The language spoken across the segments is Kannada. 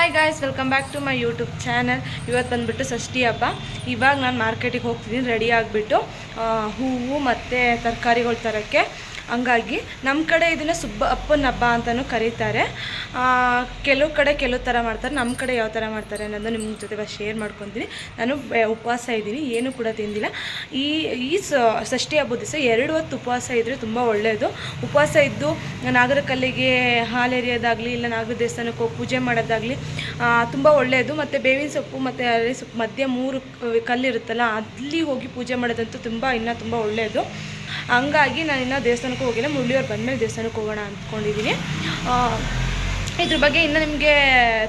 Hi guys welcome back to my YouTube channel ಇವತ್ತು ಬಂದುಬಿಟ್ಟು ಷಷ್ಠಿ ಹಬ್ಬ. ಇವಾಗ ನಾನು ಮಾರ್ಕೆಟಿಗೆ ಹೋಗ್ತಿದ್ದೀನಿ ರೆಡಿ ಆಗಿಬಿಟ್ಟು ಹೂವು ಮತ್ತು ತರಕಾರಿಗಳು ತರೋಕ್ಕೆ. ಹಂಗಾಗಿ ನಮ್ಮ ಕಡೆ ಇದನ್ನು ಸುಬ್ಬ ಅಪ್ಪನ ಹಬ್ಬ ಅಂತಲೂ ಕರೀತಾರೆ. ಕೆಲವು ಕಡೆ ಕೆಲವು ಥರ ಮಾಡ್ತಾರೆ ನಮ್ಮ ಕಡೆ ಯಾವ ಥರ ಮಾಡ್ತಾರೆ ಅನ್ನೋದು ನಿಮ್ಮ ಜೊತೆ ಶೇರ್ ಮಾಡ್ಕೊತೀನಿ. ನಾನು ಉಪವಾಸ ಇದ್ದೀನಿ, ಏನೂ ಕೂಡ ತಿಂದಿಲ್ಲ. ಈ ಈ ಷಷ್ಠಿ ಹಬ್ಬದ ದಿವಸ ಎರಡು ಹೊತ್ತು ಉಪವಾಸ ಇದ್ದರೆ ತುಂಬ ಒಳ್ಳೆಯದು ಉಪವಾಸ ಇದ್ದು ನಾಗರ ಕಲ್ಲಿಗೆ ಹಾಲು ಎರೆಯೋದಾಗಲಿ, ಇಲ್ಲ ನಾಗರ ದೇವಸ್ಥಾನಕ್ಕೆ ಹೋಗಿ ಪೂಜೆ ಮಾಡೋದಾಗಲಿ ತುಂಬ ಒಳ್ಳೆಯದು ಮತ್ತು ಬೇವಿನ ಸೊಪ್ಪು, ಮತ್ತು ಅರಳಿ ಸೊಪ್ಪು, ಮಧ್ಯೆ ಮೂರು ಕಲ್ಲಿರುತ್ತಲ್ಲ, ಅಲ್ಲಿ ಹೋಗಿ ಪೂಜೆ ಮಾಡೋದಂತೂ ತುಂಬ, ಇನ್ನೂ ತುಂಬ ಒಳ್ಳೆಯದು ಹಂಗಾಗಿ ನಾನು ಇನ್ನೂ ದೇವಸ್ಥಾನಕ್ಕೆ ಹೋಗಿಲ್ಲ. ಮುರಳಿಯವ್ರು ಬಂದಮೇಲೆ ದೇವಸ್ಥಾನಕ್ಕೆ ಹೋಗೋಣ ಅಂದ್ಕೊಂಡಿದ್ದೀನಿ ಇದ್ರ ಬಗ್ಗೆ ಇನ್ನು ನಿಮಗೆ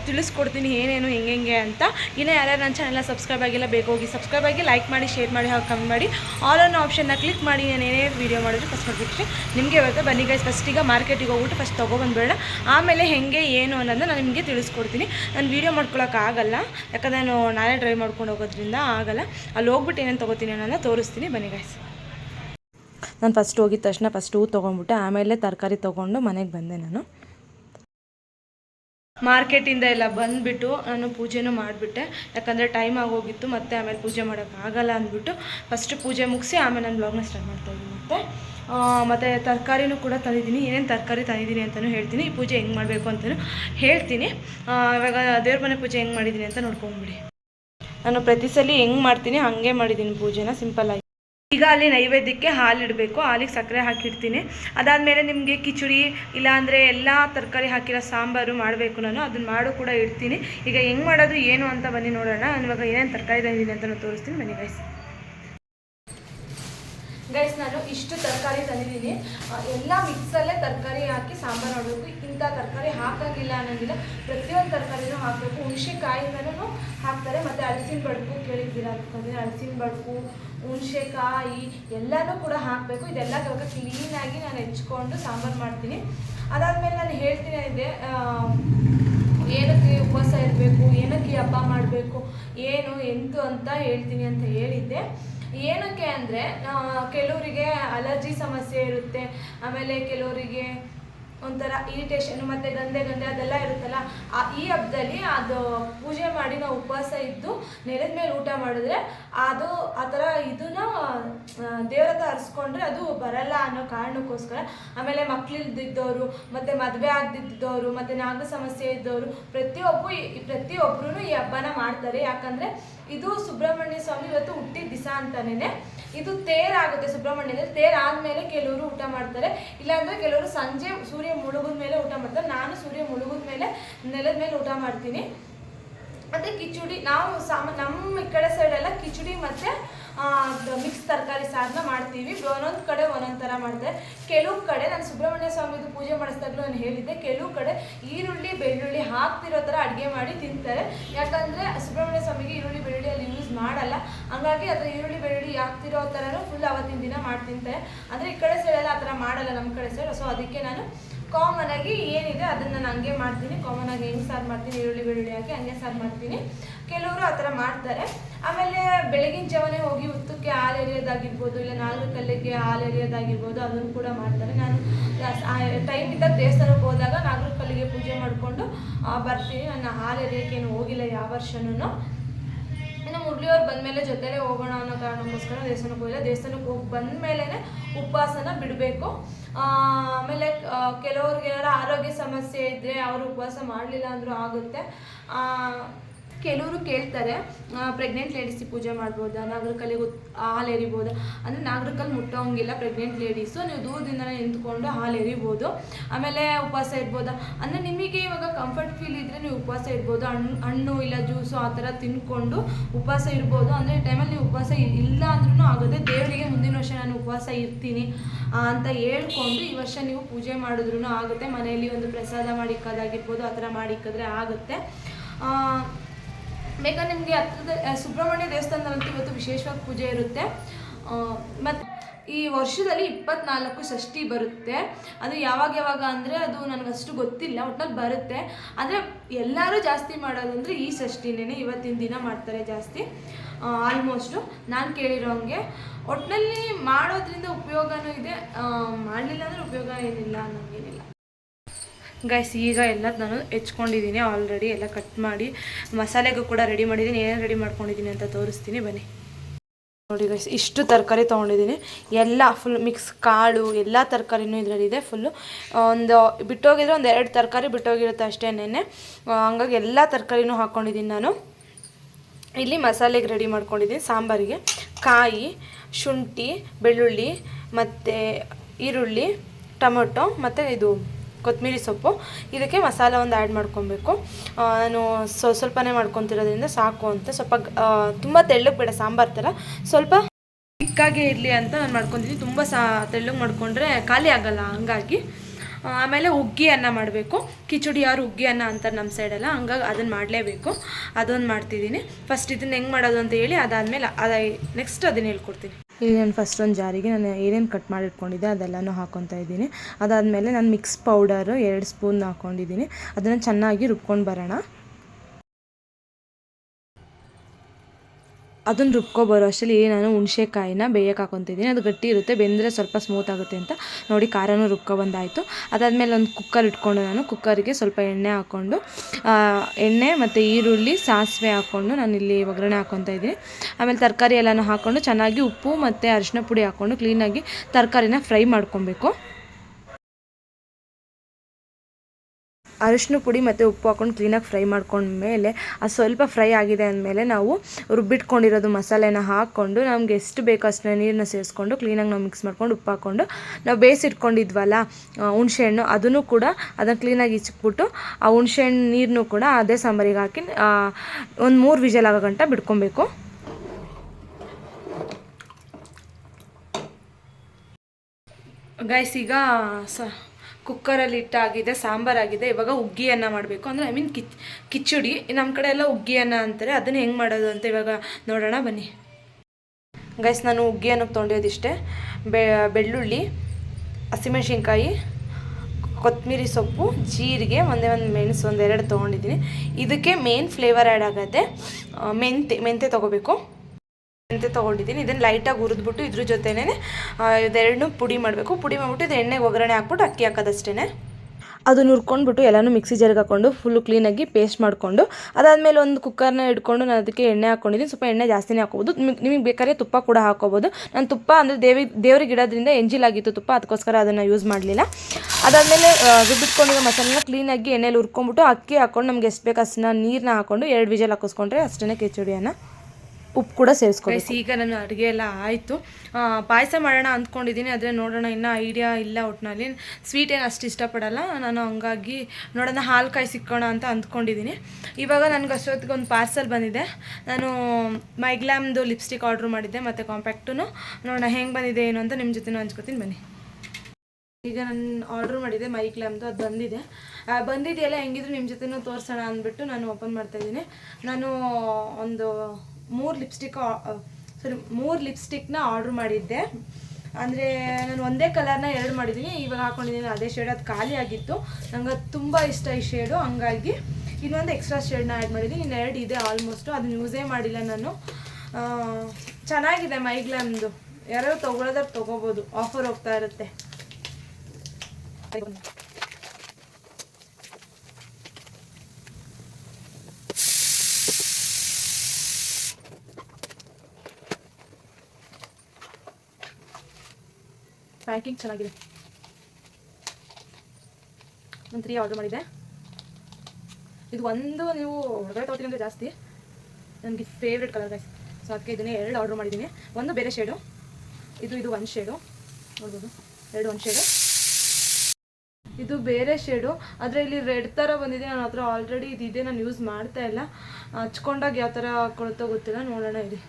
ತಿಳಿಸ್ಕೊಡ್ತೀನಿ ಏನೇನು, ಹೆಂಗೆ ಹೆಂಗೆ ಅಂತ. ಇನ್ನೂ ಯಾರ್ಯಾರು ನನ್ನ ಚಾನೆಲ್ನ ಸಬ್ಸ್ಕ್ರೈಬ್ ಆಗಿಲ್ಲ ಬೇಕು ಹೋಗಿ ಸಬ್ಸ್ಕ್ರೈಬ್ ಆಗಿ ಲೈಕ್ ಮಾಡಿ ಶೇರ್ ಮಾಡಿ, ಹಾಗೆ ಕಮೆಂಟ್ ಮಾಡಿ. ಆಲ್ ಆನ್ ಆಪ್ಷನ್ನ ಕ್ಲಿಕ್ ಮಾಡಿ ನಾನು ಏನೇ ವೀಡಿಯೋ ಮಾಡಿದ್ರು ಫಸ್ಟ್ ನೋಡ್ಬಿಟ್ಟು ನಿಮಗೆ ಬರುತ್ತೆ ಬನ್ನಿ ಗೈಸ್ ಫಸ್ಟ್ ಈಗ ಮಾರ್ಕೆಟಿಗೆ ಹೋಗ್ಬಿಟ್ಟು ಫಸ್ಟ್ ತೊಗೊಬಂದ್ಬೇಡ ಆಮೇಲೆ ಹೆಂಗೆ, ಏನು ಅನ್ನೋದನ್ನ ನಾನು ನಿಮಗೆ ತಿಳಿಸ್ಕೊಡ್ತೀನಿ. ನಾನು ವೀಡಿಯೋ ಮಾಡ್ಕೊಳಕ್ಕಾಗಲ್ಲ ಯಾಕಂದರೆ ನಾನು ನಾನೇ ಡ್ರೈವ್ ಮಾಡ್ಕೊಂಡು ಹೋಗೋದ್ರಿಂದ ಆಗಲ್ಲ. ಅಲ್ಲಿ ಹೋಗ್ಬಿಟ್ಟು ಏನೇನು ತೊಗೋತೀನಿ ಅನ್ನೋದನ್ನ ತೋರಿಸ್ತೀನಿ. ಬನ್ನಿ ಗೈಸ್ ನಾನು ಫಸ್ಟ್ ಹೋಗಿದ ತಕ್ಷಣ ಫಸ್ಟ್ ಹೂ ತೊಗೊಂಡ್ಬಿಟ್ಟೆ ಆಮೇಲೆ ತರಕಾರಿ ತೊಗೊಂಡು ಮನೆಗೆ ಬಂದೆ ನಾನು. ಮಾರ್ಕೆಟಿಂದ ಎಲ್ಲ ಬಂದುಬಿಟ್ಟು ನಾನು ಪೂಜೆನೂ ಮಾಡಿಬಿಟ್ಟೆ. ಯಾಕಂದರೆ ಟೈಮ್ ಆಗೋಗಿತ್ತು, ಮತ್ತೆ ಆಮೇಲೆ ಪೂಜೆ ಮಾಡೋಕ್ಕಾಗಲ್ಲ ಅಂದ್ಬಿಟ್ಟು ಫಸ್ಟ್ ಪೂಜೆ ಮುಗಿಸಿ ಆಮೇಲೆ ನಾನು ಬ್ಲಾಗ್ನ ಸ್ಟಾರ್ಟ್ ಮಾಡ್ತಾಯಿದ್ದೀನಿ ಮತ್ತೆ. ಮತ್ತು ತರಕಾರಿನೂ ಕೂಡ ತಂದಿದ್ದೀನಿ. ಏನೇನು ತರಕಾರಿ ತಂದಿದ್ದೀನಿ ಅಂತಲೂ ಹೇಳ್ತೀನಿ. ಈ ಪೂಜೆ ಹೆಂಗೆ ಮಾಡಬೇಕು ಅಂತಲೂ ಹೇಳ್ತೀನಿ. ಇವಾಗ ದೇವ್ರ ಮನೆ ಪೂಜೆ ಹೆಂಗೆ ಮಾಡಿದ್ದೀನಿ ಅಂತ ನೋಡ್ಕೊಂಬಿಡಿ. ನಾನು ಪ್ರತಿ ಸಲ ಹೆಂಗೆ ಮಾಡ್ತೀನಿ, ಹಾಗೆ ಮಾಡಿದ್ದೀನಿ ಪೂಜೆನ ಸಿಂಪಲ್ ಆಗಿ. ಈಗ ಅಲ್ಲಿ ನೈವೇದ್ಯಕ್ಕೆ ಹಾಲಿಡಬೇಕು, ಹಾಲಿಗೆ ಸಕ್ಕರೆ ಹಾಕಿಡ್ತೀನಿ. ಅದಾದಮೇಲೆ ನಿಮಗೆ ಕಿಚಡಿ ಇಲ್ಲಾಂದರೆ ಎಲ್ಲ ತರಕಾರಿ ಹಾಕಿರೋ ಸಾಂಬಾರು ಮಾಡಬೇಕು ನಾನು, ಅದನ್ನ ಮಾಡು ಕೂಡ ಇಡ್ತೀನಿ. ಈಗ ಹೆಂಗೆ ಮಾಡೋದು, ಏನು ಅಂತ ಬನ್ನಿ ನೋಡೋಣ. ನಾನು ಇವಾಗ ಏನೇನು ತರಕಾರಿ ತಂದಿದ್ದೀನಿ ಅಂತ ನಾನು ತೋರಿಸ್ತೀನಿ. ಬನ್ನಿ ಗೈಸ್ ಗೈಸ್ ನಾನು ಇಷ್ಟು ತರಕಾರಿ ತಂದಿದ್ದೀನಿ. ಎಲ್ಲ ಮಿಕ್ಸಲ್ಲೇ ತರಕಾರಿ ಹಾಕಿ ಸಾಂಬಾರು ಮಾಡಬೇಕು. ಇಂಥ ತರಕಾರಿ ಹಾಕಂಗಿಲ್ಲ ಅನ್ನೋಂಗಿಲ್ಲ. ಪ್ರತಿಯೊಂದು ತರಕಾರಿನೂ ಹಾಕಬೇಕು. ಹುಣಸೆಕಾಯಿಂದನೂ ಹಾಕ್ತಾರೆ. ಮತ್ತು ಹಲಸಿನ ಬಡ್ಕು ಕೇಳಿದ್ದೀರ? ಅಂತಂದರೆ ಹಲಸಿನ ಬಡ್ಕು ಹುಣಸೆಕಾಯಿ ಎಲ್ಲನೂ ಕೂಡ ಹಾಕಬೇಕು. ಇದೆಲ್ಲ ಸ್ವಲ್ಪ ಕ್ಲೀನಾಗಿ ನಾನು ಹೆಚ್ಕೊಂಡು ಸಾಂಬಾರು ಮಾಡ್ತೀನಿ. ಅದಾದಮೇಲೆ ನಾನು ಹೇಳ್ತೀನಿ ಇದೆ ಏನಕ್ಕೆ ಉಪವಾಸ ಇರಬೇಕು, ಏನಕ್ಕೆ ಹಬ್ಬ ಮಾಡಬೇಕು, ಏನು ಎಂತು ಅಂತ ಹೇಳ್ತೀನಿ ಅಂತ ಹೇಳಿದ್ದೆ. ಏನಕ್ಕೆ ಅಂದರೆ ಕೆಲವರಿಗೆ ಅಲರ್ಜಿ ಸಮಸ್ಯೆ ಇರುತ್ತೆ ಆಮೇಲೆ ಕೆಲವರಿಗೆ ಒಂಥರ ಇರಿಟೇಷನ್ ಮತ್ತು ಗಂದೆ ಗಂದೆ ಅದೆಲ್ಲ ಇರುತ್ತಲ್ಲ, ಆ ಈ ಹಬ್ಬದಲ್ಲಿ ಅದು ಪೂಜೆ ಮಾಡಿ ನಾವು ಉಪವಾಸ ಇದ್ದು ನೆಲದ ಮೇಲೆ ಊಟ ಮಾಡಿದ್ರೆ ಅದು ಆ ಥರ ಇದನ್ನ ದೇವ್ರ ಹತ್ರ ಹರಿಸ್ಕೊಂಡ್ರೆ ಅದು ಬರಲ್ಲ ಅನ್ನೋ ಕಾರಣಕ್ಕೋಸ್ಕರ, ಆಮೇಲೆ ಮಕ್ಳಿಲ್ದಿದ್ದವರು ಮತ್ತು ಮದುವೆ ಆಗದಿದ್ದವರು ಮತ್ತು ನಾಗ ಸಮಸ್ಯೆ ಇದ್ದವರು ಪ್ರತಿಯೊಬ್ಬರು ಪ್ರತಿಯೊಬ್ಬರೂ ಈ ಹಬ್ಬನ ಮಾಡ್ತಾರೆ. ಯಾಕಂದರೆ ಇದು ಸುಬ್ರಹ್ಮಣ್ಯ ಸ್ವಾಮಿ ಇವತ್ತು ಹುಟ್ಟಿದ ದಿಸ ಅಂತಾನೆ ಇದು ತೇರಾಗುತ್ತೆ ಸುಬ್ರಹ್ಮಣ್ಯದಲ್ಲಿ. ತೇರ್ ಆದಮೇಲೆ ಕೆಲವರು ಊಟ ಮಾಡ್ತಾರೆ. ಇಲ್ಲಾಂದ್ರೆ ಕೆಲವರು ಸಂಜೆ ಸೂರ್ಯ ಮುಳುಗಿದ ಮೇಲೆ ಊಟ ಮಾಡ್ತಾರೆ. ನಾನು ಸೂರ್ಯ ಮುಳುಗಿದ ಮೇಲೆ, ನೆಲದ ಮೇಲೆ ಊಟ ಮಾಡ್ತೀನಿ. ಮತ್ತೆ ಕಿಚಡಿ, ನಾವು ಸಾಮ ನಮ್ಮ ಈ ಕಡೆ ಸೈಡೆಲ್ಲ ಕಿಚಡಿ ಮತ್ತು ಮಿಕ್ಸ್ ತರಕಾರಿ ಸಾರನ್ನ ಮಾಡ್ತೀವಿ. ಒಂದೊಂದು ಕಡೆ ಒಂದೊಂದು ಥರ ಮಾಡ್ತಾರೆ. ಕೆಲವು ಕಡೆ ನಾನು ಸುಬ್ರಹ್ಮಣ್ಯ ಸ್ವಾಮಿದು ಪೂಜೆ ಮಾಡಿಸ್ದಾಗಲೂ ನಾನು ಹೇಳಿದ್ದೆ. ಕೆಲವು ಕಡೆ ಈರುಳ್ಳಿ, ಬೆಳ್ಳುಳ್ಳಿ ಹಾಕ್ತಿರೋ ಥರ ಅಡುಗೆ ಮಾಡಿ ತಿಂತಾರೆ. ಯಾಕಂದರೆ ಸುಬ್ರಹ್ಮಣ್ಯ ಸ್ವಾಮಿಗೆ ಈರುಳ್ಳಿ, ಬೆಳ್ಳುಳ್ಳಿ ಅಲ್ಲಿ ಮಾಡಲ್ಲ. ಹಂಗಾಗಿ ಅದರ ಈರುಳ್ಳಿ, ಬೆಳ್ಳುಳ್ಳಿ ಹಾಕ್ತಿರೋ ಥರನೂ ಫುಲ್ ಅವತ್ತಿನ ದಿನ ಮಾಡಿ ತಿಂತಾರೆ ಅಂದರೆ ಈ ಕಡೆ ಸೈಡೆಲ್ಲ ಆ ಥರ ಮಾಡಲ್ಲ ನಮ್ಮ ಕಡೆ ಸೈಡ್ ಸೊ ಅದಕ್ಕೆ ನಾನು ಕಾಮನ್ ಆಗಿ ಏನಿದೆ ಅದನ್ನು ನಾನು ಹಂಗೆ ಮಾಡ್ತೀನಿ. ಕಾಮನ್ ಆಗಿ ಹೆಂಗೆ ಸಾರು ಮಾಡ್ತೀನಿ? ಈರುಳ್ಳಿ, ಬೆಳ್ಳುಳ್ಳಿ ಹಾಕಿ ಹಂಗೆ ಸಾರು ಮಾಡ್ತೀನಿ. ಕೆಲವರು ಆ ಥರ ಮಾಡ್ತಾರೆ. ಆಮೇಲೆ ಬೆಳಗಿನ ಜಾವನೆ ಹೋಗಿ ಉತ್ತಕ್ಕೆ ಹಾಲು ಎರೆಯೋದಾಗಿರ್ಬೋದು, ಇಲ್ಲ ನಾಲ್ಕು ಕಲ್ಲಿಗೆ ಹಾಲು ಎರೆಯೋದಾಗಿರ್ಬೋದು, ಅದನ್ನು ಕೂಡ ಮಾಡ್ತಾರೆ. ನಾನು ಟೈಮ್ ಇದ್ದಾಗ ದೇವಸ್ಥಾನಕ್ಕೆ ಹೋದಾಗ ನಾಲ್ಕು ಕಲ್ಲಿಗೆ ಪೂಜೆ ಮಾಡಿಕೊಂಡು ಬರ್ತೀನಿ. ನನ್ನ ಹಾಲು ಎರೆಯೋಕ್ಕೇನು ಹೋಗಿಲ್ಲ ಯಾವ ವರ್ಷನೂ. ಇನ್ನು ಮುರಳಿಯವ್ರು ಬಂದಮೇಲೆ ಜೊತೆಲೇ ಹೋಗೋಣ ಅನ್ನೋ ಕಾರಣಕ್ಕೋಸ್ಕರ ದೇವಸ್ಥಾನಕ್ಕೆ ಹೋಗಿಲ್ಲ. ದೇವಸ್ಥಾನಕ್ಕೆ ಹೋಗಿ ಬಂದಮೇಲೆ ಉಪವಾಸನ ಬಿಡಬೇಕು. ಆಮೇಲೆ ಕೆಲವ್ರಿಗೆ ಏನಾರ ಆರೋಗ್ಯ ಸಮಸ್ಯೆ ಇದ್ದರೆ ಅವರು ಉಪವಾಸ ಮಾಡಲಿಲ್ಲ ಅಂದರೂ ಆಗುತ್ತೆ. ಕೆಲವರು ಕೇಳ್ತಾರೆ ಪ್ರೆಗ್ನೆಂಟ್ ಲೇಡೀಸಿಗೆ ಪೂಜೆ ಮಾಡ್ಬೋದಾ ನಾಗರಕಲ್ಲಿ ಹಾಲು ಎರಿಬೋದಾ? ಅಂದರೆ ನಾಗರಕಲ್ಲಿ ಮುಟ್ಟೋಂಗಿಲ್ಲ ಪ್ರೆಗ್ನೆಂಟ್ ಲೇಡೀಸು ನೀವು ದೂರದಿಂದ ನಿಂತ್ಕೊಂಡು ಹಾಲು ಎರಿಬೋದು. ಆಮೇಲೆ ಉಪವಾಸ ಇರ್ಬೋದಾ? ಅಂದರೆ ನಿಮಗೆ ಇವಾಗ ಕಂಫರ್ಟ್ ಫೀಲ್ ಇದ್ದರೆ ನೀವು ಉಪವಾಸ ಇರ್ಬೋದು. ಹಣ್ಣು ಹಣ್ಣು ಇಲ್ಲ ಜ್ಯೂಸು ಆ ಥರ ತಿನ್ಕೊಂಡು ಉಪವಾಸ ಇರ್ಬೋದು. ಅಂದರೆ ಟೈಮಲ್ಲಿ ನೀವು ಉಪವಾಸ ಇಲ್ಲ ಅಂದ್ರೂ ಆಗುತ್ತೆ ದೇವರಿಗೆ ಮುಂದಿನ ವರ್ಷ ನಾನು ಉಪವಾಸ ಇರ್ತೀನಿ ಅಂತ ಹೇಳ್ಕೊಂಡು ಈ ವರ್ಷ ನೀವು ಪೂಜೆ ಮಾಡಿದ್ರೂ ಆಗುತ್ತೆ. ಮನೆಯಲ್ಲಿ ಒಂದು ಪ್ರಸಾದ ಮಾಡಿಕ್ಕೋದಾಗಿರ್ಬೋದು, ಆ ಥರ ಮಾಡಿಕ್ಕಿದ್ರೆ ಆಗುತ್ತೆ. ಬೇಕಾದ್ರೆ ನಿಮಗೆ ಹತ್ರದ ಸುಬ್ರಹ್ಮಣ್ಯ ದೇವಸ್ಥಾನದಂತೂ ಇವತ್ತು ವಿಶೇಷವಾಗಿ ಪೂಜೆ ಇರುತ್ತೆ. ಮತ್ತು ಈ ವರ್ಷದಲ್ಲಿ ಇಪ್ಪತ್ನಾಲ್ಕು ಷಷ್ಠಿ ಬರುತ್ತೆ. ಅದು ಯಾವಾಗ ಯಾವಾಗ ಅಂದರೆ ಅದು ನನಗಷ್ಟು ಗೊತ್ತಿಲ್ಲ, ಒಟ್ನಲ್ಲಿ ಬರುತ್ತೆ. ಆದರೆ ಎಲ್ಲರೂ ಜಾಸ್ತಿ ಮಾಡೋದಂದರೆ ಈ ಷಷ್ಠಿನೇ ಇವತ್ತಿನ ದಿನ ಮಾಡ್ತಾರೆ ಜಾಸ್ತಿ. ಆಲ್ಮೋಸ್ಟು ನಾನು ಕೇಳಿರೋ ಹಂಗೆ. ಒಟ್ಟಿನಲ್ಲಿ ಮಾಡೋದ್ರಿಂದ ಉಪಯೋಗನೂ ಇದೆ ಮಾಡಲಿಲ್ಲ ಅಂದರೆ ಉಪಯೋಗ ಏನಿಲ್ಲ ಅನ್ನೋಂಗೇನಿಲ್ಲ. ಗೈಸ್ ಈಗ ಎಲ್ಲ ನಾನು ಹೆಚ್ಕೊಂಡಿದ್ದೀನಿ ಆಲ್ರೆಡಿ ಎಲ್ಲ ಕಟ್ ಮಾಡಿ, ಮಸಾಲೆಗೂ ಕೂಡ ರೆಡಿ ಮಾಡಿದ್ದೀನಿ ಏನೇನು ರೆಡಿ ಮಾಡ್ಕೊಂಡಿದ್ದೀನಿ ಅಂತ ತೋರಿಸ್ತೀನಿ, ಬನ್ನಿ. ನೋಡಿ ಗೈಸ್ ಇಷ್ಟು ತರಕಾರಿ ತೊಗೊಂಡಿದ್ದೀನಿ ಎಲ್ಲ ಫುಲ್ ಮಿಕ್ಸ್ ಕಾಳು, ಎಲ್ಲ ತರಕಾರಿನೂ ಇದರಲ್ಲಿದೆ ಫುಲ್ಲು ಒಂದು ಬಿಟ್ಟೋಗಿದ್ರೆ ಒಂದು ಎರಡು ತರಕಾರಿ ಬಿಟ್ಟೋಗಿರುತ್ತೆ ಅಷ್ಟೇ ನೆನ್ನೆ. ಹಂಗಾಗಿ ಎಲ್ಲ ತರಕಾರಿನೂ ಹಾಕ್ಕೊಂಡಿದ್ದೀನಿ ನಾನು. ಇಲ್ಲಿ ಮಸಾಲೆಗೆ ರೆಡಿ ಮಾಡ್ಕೊಂಡಿದ್ದೀನಿ ಸಾಂಬಾರಿಗೆ. ಕಾಯಿ, ಶುಂಠಿ, ಬೆಳ್ಳುಳ್ಳಿ, ಮತ್ತು ಈರುಳ್ಳಿ, ಟೊಮೊಟೊ, ಮತ್ತು ಇದು ಕೊತ್ತಂಬರಿ ಸೊಪ್ಪು. ಇದಕ್ಕೆ ಮಸಾಲ ಒಂದು ಆ್ಯಡ್ ಮಾಡ್ಕೊಬೇಕು. ನಾನು ಸ್ವ ಸ್ವಲ್ಪನೇ ಮಾಡ್ಕೊತಿರೋದ್ರಿಂದ ಸಾಕು ಅಂತ. ಸ್ವಲ್ಪ ತುಂಬ ತೆಳ್ಳಗೆ ಬೇಡ, ಸಾಂಬಾರು ಥರ ಸ್ವಲ್ಪ ಚಿಕ್ಕಾಗೆ ಇರಲಿ ಅಂತ ನಾನು ಮಾಡ್ಕೊತೀನಿ. ತುಂಬ ಸಾ, ತೆಳ್ಳಗೆ ಮಾಡಿಕೊಂಡ್ರೆ ಖಾಲಿ ಆಗಲ್ಲ ಹಂಗಾಗಿ. ಆಮೇಲೆ ಹುಗ್ಗಿ ಅನ್ನ ಮಾಡಬೇಕು. ಕಿಚಡಿ ಯಾರು ಹುಗ್ಗಿ ಅನ್ನ ಅಂತಾರೆ ನಮ್ಮ ಸೈಡೆಲ್ಲ ಹಂಗಾಗಿ ಅದನ್ನು ಮಾಡಲೇಬೇಕು. ಅದೊಂದು ಮಾಡ್ತಿದ್ದೀನಿ. ಫಸ್ಟ್ ಇದನ್ನು ಹೆಂಗೆ ಮಾಡೋದು ಅಂತ ಹೇಳಿ ಅದಾದಮೇಲೆ ಅದ ನೆಕ್ಸ್ಟ್ ಅದನ್ನು ಹೇಳ್ಕೊಡ್ತೀನಿ. ಇಲ್ಲಿ ನಾನು ಫಸ್ಟ್ ಒಂದು ಜಾರಿಗೆ ನಾನು ಏನೇನು ಕಟ್ ಮಾಡಿ ಇಟ್ಕೊಂಡಿದ್ದೆ ಅದೆಲ್ಲನೂ ಹಾಕೊತಾ ಇದ್ದೀನಿ. ಅದಾದಮೇಲೆ ನಾನು ಮಿಕ್ಸ್ ಪೌಡರು ಎರಡು ಸ್ಪೂನ್ ಹಾಕ್ಕೊಂಡಿದ್ದೀನಿ ಅದನ್ನು ಚೆನ್ನಾಗಿ ರುಬ್ಕೊಂಡು ಬರೋಣ. ಅದನ್ನು ರುಬ್ಕೊಬರೋ ಅಷ್ಟರಲ್ಲಿ ನಾನು ಹುಣ್ಸೆಕಾಯಿನ ಬೇಯಕ್ಕೆ ಹಾಕೊತಿದ್ದೀನಿ. ಅದು ಗಟ್ಟಿ ಇರುತ್ತೆ, ಬೆಂದರೆ ಸ್ವಲ್ಪ ಸ್ಮೂತ್ ಆಗುತ್ತೆ ಅಂತ ನೋಡಿ ಖಾರನೂ ರುಬ್ಕೊಬಂದಾಯಿತು ಅದಾದಮೇಲೆ ಒಂದು ಕುಕ್ಕರ್ ಇಟ್ಕೊಂಡು ನಾನು ಕುಕ್ಕರಿಗೆ ಸ್ವಲ್ಪ ಎಣ್ಣೆ ಹಾಕ್ಕೊಂಡು ಎಣ್ಣೆ ಮತ್ತು ಈರುಳ್ಳಿ, ಸಾಸಿವೆ ಹಾಕ್ಕೊಂಡು ನಾನು ಇಲ್ಲಿ ಒಗ್ಗರಣೆ ಹಾಕ್ಕೊತಾ ಇದ್ದೀನಿ. ಆಮೇಲೆ ತರಕಾರಿ ಎಲ್ಲನೂ ಹಾಕ್ಕೊಂಡು ಚೆನ್ನಾಗಿ ಉಪ್ಪು ಮತ್ತು ಅರಿಶಿನ ಪುಡಿ ಹಾಕ್ಕೊಂಡು ಕ್ಲೀನಾಗಿ ತರಕಾರಿನ ಫ್ರೈ ಮಾಡ್ಕೊಬೇಕು. ಅರಿಶಿನ ಪುಡಿ ಮತ್ತು ಉಪ್ಪು ಹಾಕ್ಕೊಂಡು ಕ್ಲೀನಾಗಿ ಫ್ರೈ ಮಾಡ್ಕೊಂಡ್ಮೇಲೆ ಅದು ಸ್ವಲ್ಪ ಫ್ರೈ ಆಗಿದೆ ಅಂದಮೇಲೆ ನಾವು ರುಬ್ಬಿಟ್ಕೊಂಡಿರೋದು ಮಸಾಲೆನ ಹಾಕ್ಕೊಂಡು ನಮ್ಗೆ ಎಷ್ಟು ಬೇಕೋ ಅಷ್ಟನ್ನ ನೀರನ್ನ ಸೇರಿಸ್ಕೊಂಡು ಕ್ಲೀನಾಗಿ ನಾವು ಮಿಕ್ಸ್ ಮಾಡ್ಕೊಂಡು ಉಪ್ಪು ಹಾಕ್ಕೊಂಡು ನಾವು ಬೇಯಿಸಿಟ್ಕೊಂಡಿದ್ವಲ್ಲ ಹುಣ್ಸೆಹಣ್ಣು ಅದನ್ನು ಕೂಡ ಅದನ್ನು ಕ್ಲೀನಾಗಿ ಇಚ್ಚಿಬಿಟ್ಟು ಆ ಹುಣಸೆಹಣ್ಣು ನೀರನ್ನು ಕೂಡ ಅದೇ ಸಾಂಬಾರಿಗೆ ಹಾಕಿ ಒಂದು ಮೂರು ವಿಜಲ್ ಆಗೋ ಗಂಟ ಬಿಡ್ಕೊಬೇಕು ಗೈಸ್ ಈಗ ಸ ಕುಕ್ಕರಲ್ಲಿ ಇಟ್ಟಾಗಿದೆ, ಸಾಂಬಾರಾಗಿದೆ, ಇವಾಗ ಹುಗ್ಗಿಯನ್ನು ಮಾಡಬೇಕು. ಅಂದರೆ ಐ ಮೀನ್ ಕಿಚ್, ಕಿಚಡಿ ನಮ್ಮ ಕಡೆ ಎಲ್ಲ ಹುಗ್ಗಿಯನ್ನು ಅಂತಾರೆ. ಅದನ್ನು ಹೆಂಗೆ ಮಾಡೋದು ಅಂತ ಇವಾಗ ನೋಡೋಣ, ಬನ್ನಿ. ಗೈಸ್ ನಾನು ಹುಗ್ಗಿಯನ್ನು ತೊಗೊಂಡಿರೋದಿಷ್ಟೇ ಬೆ, ಬೆಳ್ಳುಳ್ಳಿ, ಹಸಿಮೆಣ್ಸಿನ್ಕಾಯಿ ಕೊತ್ತಂಬರಿ ಸೊಪ್ಪು, ಜೀರಿಗೆ, ಒಂದೇ ಒಂದು ಮೆಣಸು ಒಂದೆರಡು ತೊಗೊಂಡಿದ್ದೀನಿ. ಇದಕ್ಕೆ ಮೇನ್ ಫ್ಲೇವರ್ ಆ್ಯಡ್ ಆಗುತ್ತೆ. ಮೆಂತೆ ಮೆಂತೆ ತೊಗೋಬೇಕು. ಮೆಂತೆ ತೊಗೊಂಡಿದ್ದೀನಿ. ಇದನ್ನು ಲೈಟಾಗಿ ಹುರಿದ್ಬಿಟ್ಟು ಇದ್ರ ಜೊತೆನೇ ಇದೆರಡನ್ನೂ ಪುಡಿ ಮಾಡಬೇಕು. ಪುಡಿ ಮಾಡಿಬಿಟ್ಟು ಇದು ಎಣ್ಣೆಗೆ ಒಗ್ಗರಣೆ ಹಾಕ್ಬಿಟ್ಟು ಅಕ್ಕಿ ಹಾಕೋದಷ್ಟೇ ಅದನ್ನ ಹುರ್ಕೊಂಡ್ಬಿಟ್ಟು ಎಲ್ಲನೂ ಮಿಕ್ಸಿ ಜಾರಿಗೆ ಹಾಕ್ಕೊಂಡು ಫುಲ್ಲು ಕ್ಲೀನಾಗಿ ಪೇಸ್ಟ್ ಮಾಡಿಕೊಂಡು, ಅದಾದಮೇಲೆ ಒಂದು ಕುಕ್ಕರ್ನ ಇಟ್ಕೊಂಡು ನಾನು ಅದಕ್ಕೆ ಎಣ್ಣೆ ಹಾಕ್ಕೊಂಡಿದ್ದೀನಿ ಸ್ವಲ್ಪ ಎಣ್ಣೆ ಜಾಸ್ತಿನೇ ಹಾಕೋಬೋದು ನಿಮಗೆ ನಿಮಗೆ ಬೇಕಾದ್ರೆ ತುಪ್ಪ ಕೂಡ ಹಾಕೋಬೋದು ನಾನು ತುಪ್ಪ ಅಂದರೆ ದೇವಿ ದೇವ್ರಿಗೆ ಇಡೋದ್ರಿಂದ ಎಂಜಿಲಾಗಿತ್ತು ತುಪ್ಪ, ಅದಕ್ಕೋಸ್ಕರ ಅದನ್ನು ಯೂಸ್ ಮಾಡಲಿಲ್ಲ. ಅದಾದಮೇಲೆ ರುಬ್ಬಿಟ್ಕೊಂಡಿರೋ ಮಸಾಲೆನ ಕ್ಲೀನಾಗಿ ಎಣ್ಣೆಲಿ ಹುರ್ಕೊಂಬಿಟ್ಟು ಅಕ್ಕಿ ಹಾಕ್ಕೊಂಡು ನಮ್ಗೆ ಎಷ್ಟು ಬೇಕು ಅಷ್ಟನ್ನ ನೀರನ್ನ ಹಾಕ್ಕೊಂಡು ಎರಡು ವಿಜಲ್ ಹಾಕಿಸ್ಕೊಂಡ್ರೆ ಅಷ್ಟೇ ಕಿಚಡಿಯನ್ನು. ಉಪ್ಪು ಕೂಡ ಸೇರಿಸ್ಕೊಳ್ಳಿ ಈಗ ನಾನು ಅಡುಗೆ ಎಲ್ಲ ಆಯಿತು. ಪಾಯಸ ಮಾಡೋಣ ಅಂದ್ಕೊಂಡಿದ್ದೀನಿ, ಆದರೆ ನೋಡೋಣ ಇನ್ನೂ ಐಡಿಯಾ ಇಲ್ಲ ಒಟ್ಟಿನಲ್ಲಿ ಸ್ವೀಟ್ ಏನು ಅಷ್ಟು ಇಷ್ಟಪಡಲ್ಲ. ನಾನು ಹಂಗಾಗಿ ನೋಡೋಣ ಹಾಲು ಕಾಯಿ ಸಿಕ್ಕೋಣ ಅಂತ ಅಂದ್ಕೊಂಡಿದ್ದೀನಿ. ಇವಾಗ ನನಗೆ ಅಷ್ಟೊತ್ತಿಗೆ ಒಂದು ಪಾರ್ಸಲ್ ಬಂದಿದೆ. ನಾನು ಮೈಗ್ಲಾಮ್ದು ಲಿಪ್ಸ್ಟಿಕ್ ಆರ್ಡ್ರ್ ಮಾಡಿದ್ದೆ, ಮತ್ತು ಕಾಂಪ್ಯಾಕ್ಟು ನೋಡೋಣ ಹೆಂಗೆ ಬಂದಿದೆ, ಏನು ಅಂತ ನಿಮ್ಮ ಜೊತೆ ಹಂಚ್ಕೊತೀನಿ, ಬನ್ನಿ. ಈಗ ನಾನು ಆರ್ಡ್ರ್ ಮಾಡಿದ್ದೆ ಮೈಕ್ಲಾಮ್ದು ಅದು ಬಂದಿದೆ. ಬಂದಿದೆಯಲ್ಲ, ಹೆಂಗಿದ್ರು ನಿಮ್ಮ ಜೊತೆನೂ ತೋರಿಸೋಣ ಅಂದ್ಬಿಟ್ಟು ನಾನು ಓಪನ್ ಮಾಡ್ತಾ ಇದ್ದೀನಿ. ನಾನು ಒಂದು ಮೂರು ಲಿಪ್ಸ್ಟಿಕ್ ಸಾರಿ ಮೂರು ಲಿಪ್ಸ್ಟಿಕ್ನ ಆರ್ಡ್ರ್ ಮಾಡಿದ್ದೆ. ಅಂದರೆ ನಾನು ಒಂದೇ ಕಲರ್ನ ಎರಡು ಮಾಡಿದ್ದೀನಿ ಇವಾಗ ಹಾಕೊಂಡಿದ್ದೀನಿ ಅದೇ ಶೇಡ್ ಅದು ಖಾಲಿ ಆಗಿತ್ತು. ನಂಗೆ ತುಂಬ ಇಷ್ಟ ಈ ಶೇಡು ಹಂಗಾಗಿ ಇನ್ನೊಂದು ಎಕ್ಸ್ಟ್ರಾ ಶೇಡ್ನ ಆ್ಯಡ್ ಮಾಡಿದ್ದೀನಿ ಇನ್ನು ಎರಡು ಇದೆ ಆಲ್ಮೋಸ್ಟು ಅದನ್ನ ಯೂಸೇ ಮಾಡಿಲ್ಲ ನಾನು. ಚೆನ್ನಾಗಿದೆ ಮೈಗ್ಲಾಮ್ದು ಯಾರು ತೊಗೊಳೋದಾರು ತೊಗೋಬೋದು ಆಫರ್ ಹೋಗ್ತಾ ಇರುತ್ತೆ. ಪ್ಯಾಕಿಂಗ್ ಚೆನ್ನಾಗಿದೆ. ನಾನು ತ್ರೀ ಆರ್ಡರ್ ಮಾಡಿದ್ದೆ. ಇದು ಒಂದು ನೀವು ಹೊರಗಡೆ ತೊಗೊತೀನಿ ಅಂದರೆ ಜಾಸ್ತಿ. ನನಗೆ ಫೇವ್ರೆಟ್ ಕಲರ್ ಗೈಸ್ ಸೊ ಅದಕ್ಕೆ ಇದನ್ನೇ ಎರಡು ಆರ್ಡರ್ ಮಾಡಿದ್ದೀನಿ. ಒಂದು ಬೇರೆ ಶೇಡು ಇದು ಇದು ಒಂದು ಶೇಡು ನೋಡ್ಬೋದು. ಎರಡು ಒಂದು ಶೇಡು ಇದು ಬೇರೆ ಶೇಡು ಆದರೆ ಇಲ್ಲಿ ರೆಡ್ ಥರ ಬಂದಿದೆ. ನನ್ನ ಹತ್ರ ಆಲ್ರೆಡಿ ಇದಿದೆ. ನಾನು ಯೂಸ್ ಮಾಡ್ತಾ ಇಲ್ಲ. ಹಚ್ಕೊಂಡಾಗ ಯಾವ ಥರ ಕೊಡುತ್ತೋ ಗೊತ್ತಿಲ್ಲ. ನೋಡೋಣ ಇಲ್ಲಿ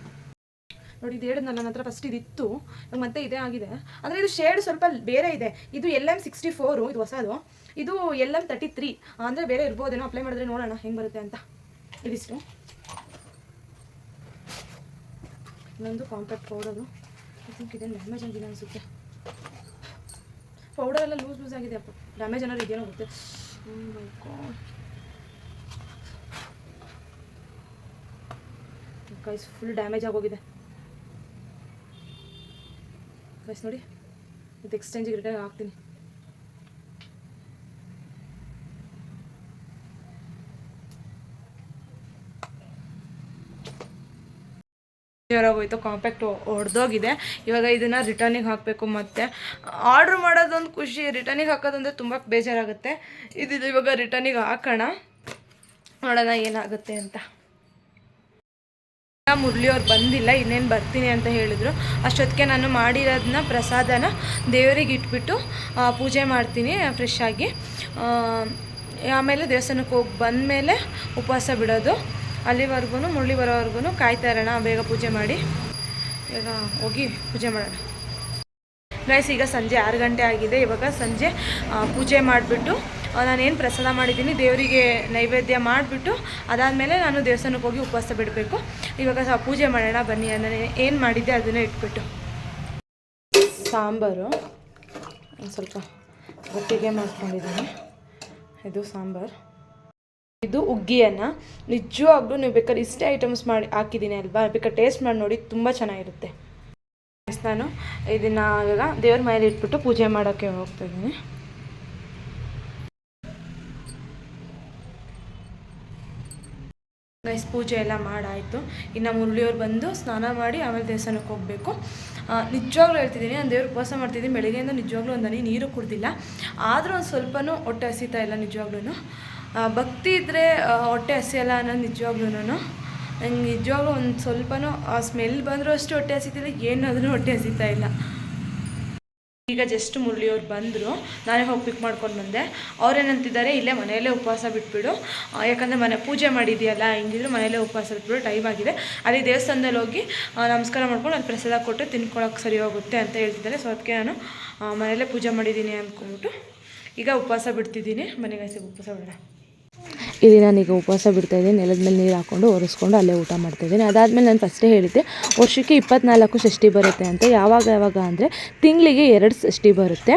ನೋಡಿ, ಇದು ಹೇಳಿದ್ನಲ್ಲ ನನ್ನ ಹತ್ರ ಫಸ್ಟ್ ಇದಿತ್ತು. ಇತ್ತು ಮತ್ತೆ ಇದೇ ಆಗಿದೆ. ಅಂದರೆ ಇದು ಶೇಡ್ ಸ್ವಲ್ಪ ಬೇರೆ ಇದೆ. ಇದು ಎಲ್ ಎಂ ಸಿಕ್ಸ್ಟಿ ಫೋರು ಇದು ಹೊಸದು. ಇದು ಎಲ್ ಎಂ ತರ್ಟಿ ತ್ರೀ ಅಂದರೆ ಬೇರೆ ಇರ್ಬೋದೇನೋ ಅಪ್ಲೈ ಮಾಡಿದ್ರೆ ನೋಡೋಣ, ಹೆಂಗೆ ಬರುತ್ತೆ ಅಂತ. ಇದಿಷ್ಟು ಇನ್ನೊಂದು ಕಾಂಪ್ಯಾಕ್ಟ್ ಪೌಡರು ಐ ಥಿಂಕ್ ಇದೇನು ಡ್ಯಾಮೇಜ್ ಆಗಿದೆ ಅನಿಸುತ್ತೆ. ಪೌಡರ್ ಎಲ್ಲ ಲೂಸ್ ಲೂಸ್ ಆಗಿದೆ. ಅಪ್ಪ ಡ್ಯಾಮೇಜ್ ಏನಾದ್ರು ಇದೆಯೋ ಗೊತ್ತೆ. ಗೈಸ್ ಫುಲ್ ಡ್ಯಾಮೇಜ್ ಆಗೋಗಿದೆ. ಗೈಸ್ ನೋಡಿ. ಇದು ಎಕ್ಸ್ಚೇಂಜಿಗೆ ರಿಟರ್ನ್ ಹಾಕ್ತೀನಿ. ಹೋಗೋಯ್ತು ಕಾಂಪ್ಯಾಕ್ಟ್ ಹೊಡೆದೋಗಿದೆ ಇವಾಗ ಇದನ್ನು ರಿಟರ್ನಿಗೆ ಹಾಕಬೇಕು ಮತ್ತೆ. ಆರ್ಡ್ರ್ ಮಾಡೋದೊಂದು ಖುಷಿ ರಿಟರ್ನಿಗೆ ಹಾಕೋದಂದ್ರೆ ತುಂಬ ಬೇಜಾರಾಗುತ್ತೆ. ಇದು ಇವಾಗ ರಿಟರ್ನಿಗೆ ಹಾಕೋಣ. ನೋಡೋಣ ಏನಾಗುತ್ತೆ ಅಂತ. ಮುರಳಿ ಅವ್ರು ಬಂದಿಲ್ಲ, ಇನ್ನೇನು ಬರ್ತೀನಿ ಅಂತ ಹೇಳಿದರು. ಅಷ್ಟೊತ್ತಿಗೆ ನಾನು ಮಾಡಿರೋದನ್ನ ಪ್ರಸಾದನ ದೇವರಿಗೆ ಇಟ್ಬಿಟ್ಟು ಪೂಜೆ ಮಾಡ್ತೀನಿ ಫ್ರೆಶ್ ಆಗಿ. ಆಮೇಲೆ ದೇವಸ್ಥಾನಕ್ಕೆ ಹೋಗಿ ಬಂದಮೇಲೆ ಉಪವಾಸ ಬಿಡೋದು. ಅಲ್ಲಿವರೆಗೂ ಮುರಳಿ ಬರೋವರೆಗೂ ಕಾಯ್ತಾ ಇರೋಣ, ಬೇಗ ಪೂಜೆ ಮಾಡಿ. ಈಗ ಹೋಗಿ ಪೂಜೆ ಮಾಡೋಣ. ಗೈಸ್ ಈಗ ಸಂಜೆ ಆರು ಗಂಟೆ ಆಗಿದೆ. ಇವಾಗ ಸಂಜೆ ಪೂಜೆ ಮಾಡಿಬಿಟ್ಟು ನಾನೇನು ಪ್ರಸಾದ ಮಾಡಿದ್ದೀನಿ, ದೇವರಿಗೆ ನೈವೇದ್ಯ ಮಾಡಿಬಿಟ್ಟು, ಅದಾದಮೇಲೆ ನಾನು ದೇವಸ್ಥಾನಕ್ಕೆ ಹೋಗಿ ಉಪವಾಸ ಬಿಡಬೇಕು. ಇವಾಗ ಪೂಜೆ ಮಾಡೋಣ, ಬನ್ನಿ ನಾನು ಏನು ಮಾಡಿದ್ದೆ ಅದನ್ನೇ ಇಟ್ಬಿಟ್ಟು. ಸಾಂಬಾರು ಸ್ವಲ್ಪ ಗಟ್ಟಿಗೆ ಮಾಡ್ಕೊಂಡಿದ್ದೀನಿ. ಇದು ಸಾಂಬಾರು. ಇದು ಉಗ್ಗಿಯನ್ನು. ನಿಜವಾಗ್ಲೂ ನೀವು ಬೇಕಾದ್ರೆ ಇಷ್ಟೇ ಐಟಮ್ಸ್ ಮಾಡಿ ಹಾಕಿದ್ದೀನಿ ಅಲ್ವಾ? ಬೇಕಾದ್ರೆ ಟೇಸ್ಟ್ ಮಾಡಿ ನೋಡಿ, ತುಂಬ ಚೆನ್ನಾಗಿರುತ್ತೆ. ನಾನು ಇದನ್ನು ಇವಾಗ ದೇವ್ರ ಮನೇಲಿ ಇಟ್ಬಿಟ್ಟು ಪೂಜೆ ಮಾಡೋಕ್ಕೆ ಹೋಗ್ತಾ ಗೈಸ್ ಪೂಜೆ ಎಲ್ಲ ಮಾಡಾಯಿತು. ಇನ್ನು ಮುರಳಿಯವ್ರು ಬಂದು ಸ್ನಾನ ಮಾಡಿ ಆಮೇಲೆ ದೇವಸ್ಥಾನಕ್ಕೆ ಹೋಗಬೇಕು. ನಿಜವಾಗ್ಲೂ ಹೇಳ್ತಿದ್ದೀನಿ, ನಾನು ದೇವ್ರ ಉಪವಾಸ ಮಾಡ್ತಿದ್ದೀನಿ, ಬೆಳಗ್ಗೆಯಿಂದ ನಿಜವಾಗ್ಲೂ ಒಂದು ಹನಿ ನೀರು ಕುಡ್ದಿಲ್ಲ. ಆದರೂ ಒಂದು ಸ್ವಲ್ಪನೂ ಹೊಟ್ಟೆ ಹಸಿತಾ ಇಲ್ಲ ನಿಜವಾಗ್ಲೂ ಭಕ್ತಿ ಇದ್ದರೆ ಹೊಟ್ಟೆ ಹಸಿಯಲ್ಲ ಅನ್ನೋದು ನಿಜವಾಗ್ಲೂ ನಂಗೆ ನಿಜವಾಗ್ಲೂ ಒಂದು ಸ್ವಲ್ಪನೂ ಆ ಸ್ಮೆಲ್ ಬಂದರೂ ಅಷ್ಟು ಹೊಟ್ಟೆ ಹಸಿತಿಲ್ಲ, ಏನಾದ್ರೂ ಹೊಟ್ಟೆ ಹಸಿತಾ ಇಲ್ಲ. ಈಗ ಜಸ್ಟ್ ಮುರಳಿಯವ್ರು ಬಂದರು, ನಾನೇ ಹೋಗಿ ಪಿಕ್ ಮಾಡ್ಕೊಂಡು ಬಂದೆ. ಅವ್ರೇನಂತಿದ್ದಾರೆ, ಇಲ್ಲೇ ಮನೆಯಲ್ಲೇ ಉಪವಾಸ ಬಿಟ್ಬಿಡು. ಯಾಕಂದರೆ ಮನೆ ಪೂಜೆ ಮಾಡಿದೆಯಲ್ಲ, ಹಿಂಗಿದ್ರು ಮನೆಯಲ್ಲೇ ಉಪವಾಸ ಬಿಟ್ಬಿಡು ಟೈಮ್ ಆಗಿದೆ. ಅಲ್ಲಿ ದೇವಸ್ಥಾನದಲ್ಲಿ ಹೋಗಿ ನಮಸ್ಕಾರ ಮಾಡ್ಕೊಂಡು ಅಲ್ಲಿ ಪ್ರಸಾದ ಕೊಟ್ಟು ತಿನ್ಕೊಳಕ್ಕೆ ಸರಿ ಹೋಗುತ್ತೆ ಅಂತ ಹೇಳ್ತಿದ್ದಾರೆ. ಸೊ ಅದಕ್ಕೆ ನಾನು ಮನೆಯಲ್ಲೇ ಪೂಜೆ ಮಾಡಿದ್ದೀನಿ ಅಂದ್ಕೊಂಬಿಟ್ಟು ಈಗ ಉಪವಾಸ ಬಿಡ್ತಿದ್ದೀನಿ. ಮನೆಗೆ ಉಪವಾಸ ಬಿಡೋಣ. ಇಲ್ಲಿ ನಾನೀಗ ಉಪವಾಸ ಬಿಡ್ತಾ ಇದ್ದೀನಿ, ನೆಲದ ಮೇಲೆ ನೀರು ಹಾಕ್ಕೊಂಡು ಒರೆಸ್ಕೊಂಡು ಅಲ್ಲೇ ಊಟ ಮಾಡ್ತಾ ಇದ್ದೀನಿ. ಅದಾದಮೇಲೆ ನಾನು ಫಸ್ಟೇ ಹೇಳಿದ್ದೆ, ವರ್ಷಕ್ಕೆ ಇಪ್ಪತ್ನಾಲ್ಕು ಷಷ್ಠಿ ಬರುತ್ತೆ ಅಂತ. ಯಾವಾಗ ಯಾವಾಗ ಅಂದರೆ ತಿಂಗಳಿಗೆ ಎರಡು ಷಷ್ಠಿ ಬರುತ್ತೆ.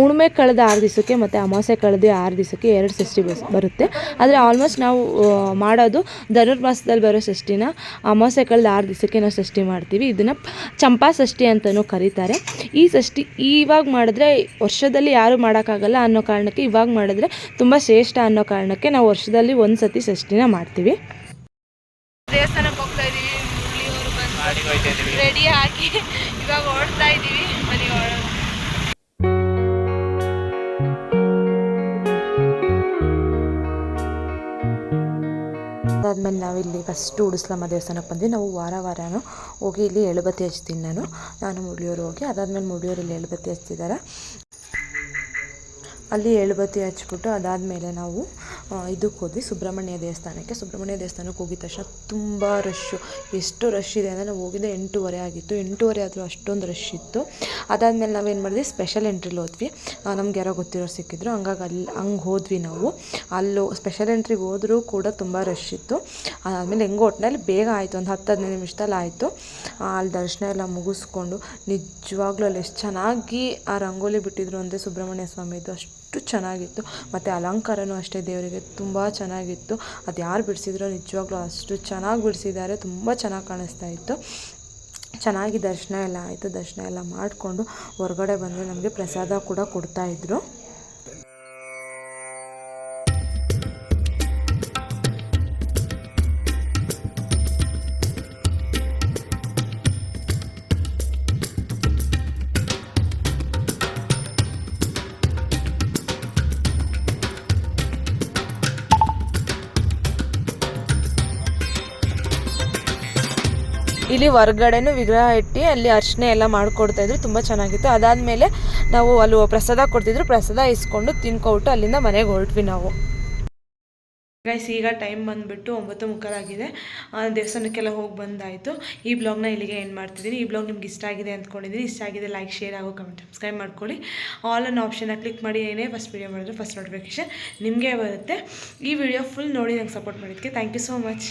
ಉಣ್ಮೆ ಕಳೆದ ಆರು ದಿವಸಕ್ಕೆ ಮತ್ತು ಅಮಾವಾಸ್ಯೆ ಕಳೆದ ಆರು ದಿವಸಕ್ಕೆ ಎರಡು ಷಷ್ಠಿ ಬರುತ್ತೆ. ಆದರೆ ಆಲ್ಮೋಸ್ಟ್ ನಾವು ಮಾಡೋದು ಧನುರ್ಮಾಸದಲ್ಲಿ ಬರೋ ಷಷ್ಠಿನ ಅಮಾವಾಸ್ಯೆ ಕಳೆದ ಆರು ದಿವಸಕ್ಕೆ ನಾವು ಷಷ್ಠಿ ಮಾಡ್ತೀವಿ. ಇದನ್ನು ಚಂಪಾ ಷಷ್ಠಿ ಅಂತಲೂ ಕರೀತಾರೆ. ಈ ಷಷ್ಠಿ ಇವಾಗ ಮಾಡಿದ್ರೆ ವರ್ಷದಲ್ಲಿ ಯಾರೂ ಮಾಡೋಕ್ಕಾಗಲ್ಲ ಅನ್ನೋ ಕಾರಣಕ್ಕೆ, ಇವಾಗ ಮಾಡಿದ್ರೆ ತುಂಬ ಶ್ರೇಷ್ಠ ಅನ್ನೋ ಕಾರಣಕ್ಕೆ ನಾವು ವರ್ಷದಲ್ಲಿ ಒಂದು ಸತಿ ಷಷ್ಠಿನ ಮಾಡ್ತೀವಿ. ದೇವಸ್ಥಾನಕ್ಕೆ ಹೋಗ್ತಾ ಇದೀವಿ ಮುರಳಿಯವರು ರೆಡಿ ಹಾಕಿ ಇವಾಗ ಓಡ್ತಾ ಇದ್ದೀವಿ ಮನೆಗೆ ಹೊರಡೋಣ ಅದಾದಮೇಲೆ ನಾವಿಲ್ಲಿ ಫಸ್ಟು ಉಡಿಸ್ಲಮ್ಮ ದೇವಸ್ಥಾನಕ್ಕೆ ಬಂದ್ವಿ. ನಾವು ವಾರ ವಾರನೂ ಹೋಗಿ ಇಲ್ಲಿ ಎಳುಬತ್ತಿ ಹಚ್ತೀನಿ ನಾನು. ನಾನು ಮುಡಿಯೋರು ಹೋಗಿ ಅದಾದ್ಮೇಲೆ ಮುಡಿಯೋರು ಇಲ್ಲಿ ಎಳುಬತ್ತಿ ಹಚ್ತಿದ್ದಾರೆ ಅಲ್ಲಿ ಎಳುಬತ್ತಿ ಹಚ್ಬಿಟ್ಟು ಅದಾದಮೇಲೆ ನಾವು ಇದಕ್ಕೆ ಹೋದ್ವಿ. ಸುಬ್ರಹ್ಮಣ್ಯ ದೇವಸ್ಥಾನಕ್ಕೆ. ಸುಬ್ರಹ್ಮಣ್ಯ ದೇವಸ್ಥಾನಕ್ಕೆ ಹೋಗಿದ ತಕ್ಷಣ ತುಂಬ ರಶ್ಶು ಎಷ್ಟು ರಶ್ ಇದೆ ಅಂದರೆ ನಾವು ಹೋಗಿದ್ದೆ ಎಂಟೂವರೆ ಆಗಿತ್ತು. ಎಂಟೂವರೆ ಆದರೂ ಅಷ್ಟೊಂದು ರಶ್ ಇತ್ತು. ಅದಾದಮೇಲೆ ನಾವೇನು ಮಾಡಿದ್ವಿ? ಸ್ಪೆಷಲ್ ಎಂಟ್ರಿಲಿ ಹೋದ್ವಿ. ನಮ್ಗೆ ಯಾರೋ ಗೊತ್ತಿರೋರು ಸಿಕ್ಕಿದ್ರು. ಹಂಗಾಗಿ ಅಲ್ಲಿ, ಹಂಗೆ ಹೋದ್ವಿ ನಾವು. ಅಲ್ಲೂ ಸ್ಪೆಷಲ್ ಎಂಟ್ರಿಗೆ ಹೋದರೂ ಕೂಡ ತುಂಬ ರಶ್ ಇತ್ತು. ಅದಾದಮೇಲೆ ಹೆಂಗೋ ಒಟ್ಟಿನಲ್ಲಿ ಬೇಗ ಆಯಿತು. ಒಂದು ಹತ್ತು ಹದಿನೈದು ನಿಮಿಷದಲ್ಲಿ ಆಯಿತು. ಅಲ್ಲಿ ದರ್ಶನ ಎಲ್ಲ ಮುಗಿಸ್ಕೊಂಡು ನಿಜವಾಗ್ಲೂ ಅಲ್ಲಿ ಎಷ್ಟು ಚೆನ್ನಾಗಿ ಆ ರಂಗೋಲಿ ಬಿಟ್ಟಿದ್ರು ಅಂದರೆ ಸುಬ್ರಹ್ಮಣ್ಯ ಸ್ವಾಮಿದು ಅಷ್ಟು ಚೆನ್ನಾಗಿತ್ತು. ಮತ್ತು ಅಲಂಕಾರವೂ ಅಷ್ಟೇ ದೇವರಿಗೆ ತುಂಬ ಚೆನ್ನಾಗಿತ್ತು. ಅದು ಯಾರು ಬಿಡಿಸಿದ್ರೋ ನಿಜವಾಗ್ಲೂ ಅಷ್ಟು ಚೆನ್ನಾಗಿ ಬಿಡಿಸಿದ್ದಾರೆ. ತುಂಬ ಚೆನ್ನಾಗಿ ಕಾಣಿಸ್ತಾ ಇತ್ತು. ಚೆನ್ನಾಗಿ ದರ್ಶನ ಎಲ್ಲ ಆಯಿತು. ದರ್ಶನ ಎಲ್ಲ ಮಾಡಿಕೊಂಡು ಹೊರಗಡೆ ಬಂದರೆ ನಮಗೆ ಪ್ರಸಾದ ಕೂಡ ಕೊಡ್ತಾಯಿದ್ರು ಇಲ್ಲಿ ಹೊರ್ಗಡೆನೂ ವಿಗ್ರಹ ಇಟ್ಟು ಅಲ್ಲಿ ಅರ್ಚನೆ ಎಲ್ಲ ಮಾಡಿಕೊಡ್ತಾ ಇದ್ರು, ತುಂಬ ಚೆನ್ನಾಗಿತ್ತು. ಅದಾದಮೇಲೆ ನಾವು ಅಲ್ಲಿ ಪ್ರಸಾದ ಕೊಡ್ತಿದ್ರು, ಪ್ರಸಾದ ಇಸ್ಕೊಂಡು ತಿನ್ಕೊಬಿಟ್ಟು ಅಲ್ಲಿಂದ ಮನೆಗೆ ಹೊರಟ್ವಿ ನಾವು. ಗೈಸ್ ಈಗ ಟೈಮ್ ಬಂದುಬಿಟ್ಟು ಒಂಬತ್ತು ಮುಕ್ಕಾಲಾಗಿದೆ. ದೇವಸ್ಥಾನಕ್ಕೆಲ್ಲ ಹೋಗಿ ಬಂದಾಯಿತು. ಈ ಬ್ಲಾಗ್ನ ಇಲ್ಲಿಗೆ ಏನು ಮಾಡ್ತಿದ್ದೀನಿ. ಈ ಬ್ಲಾಗ್ ನಿಮ್ಗೆ ಇಷ್ಟ ಆಗಿದೆ ಅಂದ್ಕೊಂಡಿದ್ದೀನಿ. ಇಷ್ಟ ಆಗಿದೆ ಲೈಕ್ ಶೇರ್ ಆಗೋ ಕಮೆಂಟ್ ಸಬ್ಸ್ಕ್ರೈಬ್ ಮಾಡ್ಕೊಳ್ಳಿ. ಆಲ್ ಅನ್ನೋ ಆಪ್ಷನ್ನ ಕ್ಲಿಕ್ ಮಾಡಿ, ಏನೇ ಫಸ್ಟ್ ವೀಡಿಯೋ ಮಾಡಿದ್ರೆ ಫಸ್ಟ್ ನೋಟಿಫಿಕೇಶನ್ ನಿಮಗೆ ಬರುತ್ತೆ. ಈ ವಿಡಿಯೋ ಫುಲ್ ನೋಡಿ ನಂಗೆ ಸಪೋರ್ಟ್ ಮಾಡಿದ್ದಕ್ಕೆ ಥ್ಯಾಂಕ್ ಯು ಸೋ ಮಚ್